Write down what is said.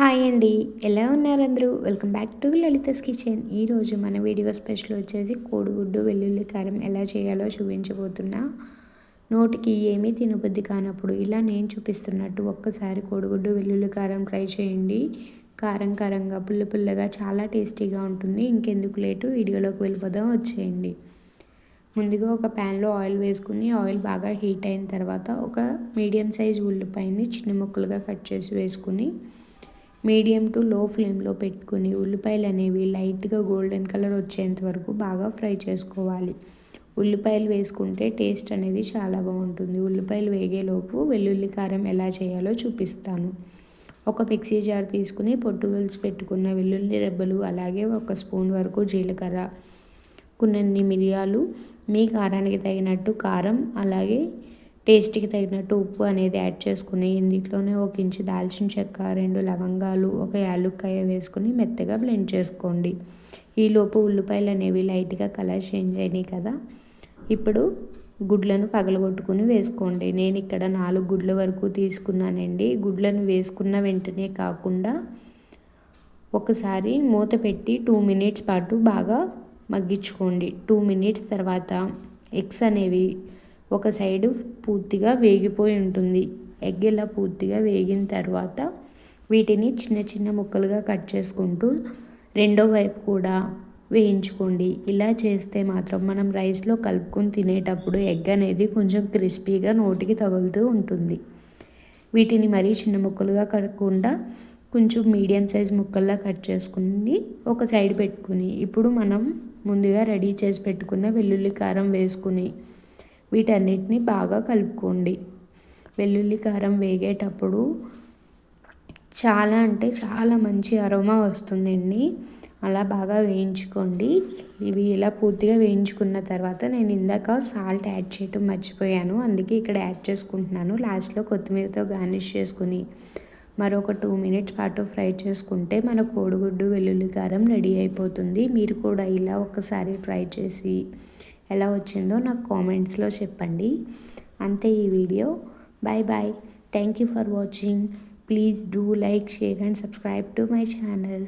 Hi అండి. ఎలా ఉన్నారు అందరూ? Welcome back to Lalitha's kitchen. ఈరోజు మన వీడియో స్పెషల్ వచ్చేసి కోడిగుడ్డు వెల్లుల్లి కారం ఎలా చేయాలో చూపించబోతున్నా. నోటికి ఏమీ తినబుద్ధి కానప్పుడు ఇలా నేను చూపిస్తున్నట్టు ఒక్కసారి కోడిగుడ్డు వెల్లుల్లి కారం ట్రై చేయండి. కారం కారంగా పుల్ల పుల్లగా చాలా టేస్టీగా ఉంటుంది. ఇంకెందుకు లేటు వీడియోలోకి వెళ్ళిపోదాం వచ్చేయండి. ముందుగా ఒక ప్యాన్లో ఆయిల్ వేసుకుని ఆయిల్ బాగా హీట్ అయిన తర్వాత ఒక మీడియం సైజ్ ఉల్లిపాయని చిన్న ముక్కలుగా కట్ చేసి వేసుకుని మీడియం టు లో ఫ్లేమ్లో పెట్టుకుని ఉల్లిపాయలు అనేవి లైట్గా గోల్డెన్ కలర్ వచ్చేంత వరకు బాగా ఫ్రై చేసుకోవాలి. ఉల్లిపాయలు వేసుకుంటే టేస్ట్ అనేది చాలా బాగుంటుంది. ఉల్లిపాయలు వేగేలోపు వెల్లుల్లి కారం ఎలా చేయాలో చూపిస్తాను. ఒక మిక్సీ జార్ తీసుకుని పొట్టు వెలిసి పెట్టుకున్న వెల్లుల్లి రెబ్బలు అలాగే ఒక స్పూన్ వరకు జీలకర్ర కొన్ని మిరియాలు మీ కారానికి తగినట్టు కారం అలాగే టేస్ట్కి తగినట్టు ఉప్పు అనేది యాడ్ చేసుకుని ఇందులోనే ఒక ఇంచు దాల్చిన చెక్క రెండు లవంగాలు ఒక యాలుక్కాయ వేసుకుని మెత్తగా బ్లెండ్ చేసుకోండి. ఈలోపు ఉల్లిపాయలు అనేవి లైట్గా కలర్ చేంజ్ అయినాయి కదా? ఇప్పుడు గుడ్లను పగలగొట్టుకుని వేసుకోండి. నేను ఇక్కడ నాలుగు గుడ్ల వరకు తీసుకున్నానండి. గుడ్లను వేసుకున్న వెంటనే కాకుండా ఒకసారి మూత పెట్టి టూ మినిట్స్ పాటు బాగా మగ్గించుకోండి. టూ మినిట్స్ తర్వాత ఎగ్స్ అనేవి ఒక సైడు పూర్తిగా వేగిపోయి ఉంటుంది. ఎగ్ ఇలా పూర్తిగా వేగిన తర్వాత వీటిని చిన్న చిన్న ముక్కలుగా కట్ చేసుకుంటూ రెండో వైపు కూడా వేయించుకోండి. ఇలా చేస్తే మాత్రం మనం రైస్లో కలుపుకొని తినేటప్పుడు ఎగ్ అనేది కొంచెం క్రిస్పీగా నోటికి తగులుతూ ఉంటుంది. వీటిని మరీ చిన్న ముక్కలుగా కట్టకుండా కొంచెం మీడియం సైజ్ ముక్కల్లా కట్ చేసుకుని ఒక సైడ్ పెట్టుకుని ఇప్పుడు మనం ముందుగా రెడీ చేసి పెట్టుకున్న వెల్లుల్లి కారం వేసుకుని వీటన్నిటిని బాగా కలుపుకోండి. వెల్లుల్లి కారం వేగేటప్పుడు చాలా అంటే చాలా మంచి అరోమా వస్తుందండి. అలా బాగా వేయించుకోండి. ఇవి ఇలా పూర్తిగా వేయించుకున్న తర్వాత నేను ఇందాక సాల్ట్ యాడ్ చేయటం మర్చిపోయాను. అందుకే ఇక్కడ యాడ్ చేసుకుంటున్నాను. లాస్ట్లో కొత్తిమీరతో గార్నిష్ చేసుకుని మరొక టూ మినిట్స్ పాటు ఫ్రై చేసుకుంటే మన కోడిగుడ్డు వెల్లుల్లి కారం రెడీ అయిపోతుంది. మీరు కూడా ఇలా ఒకసారి ట్రై చేసి ఎలా వచ్చిందో నాకు కామెంట్స్లో చెప్పండి. అంతే ఈ video. Bye bye thank you for watching please do like share and subscribe to my channel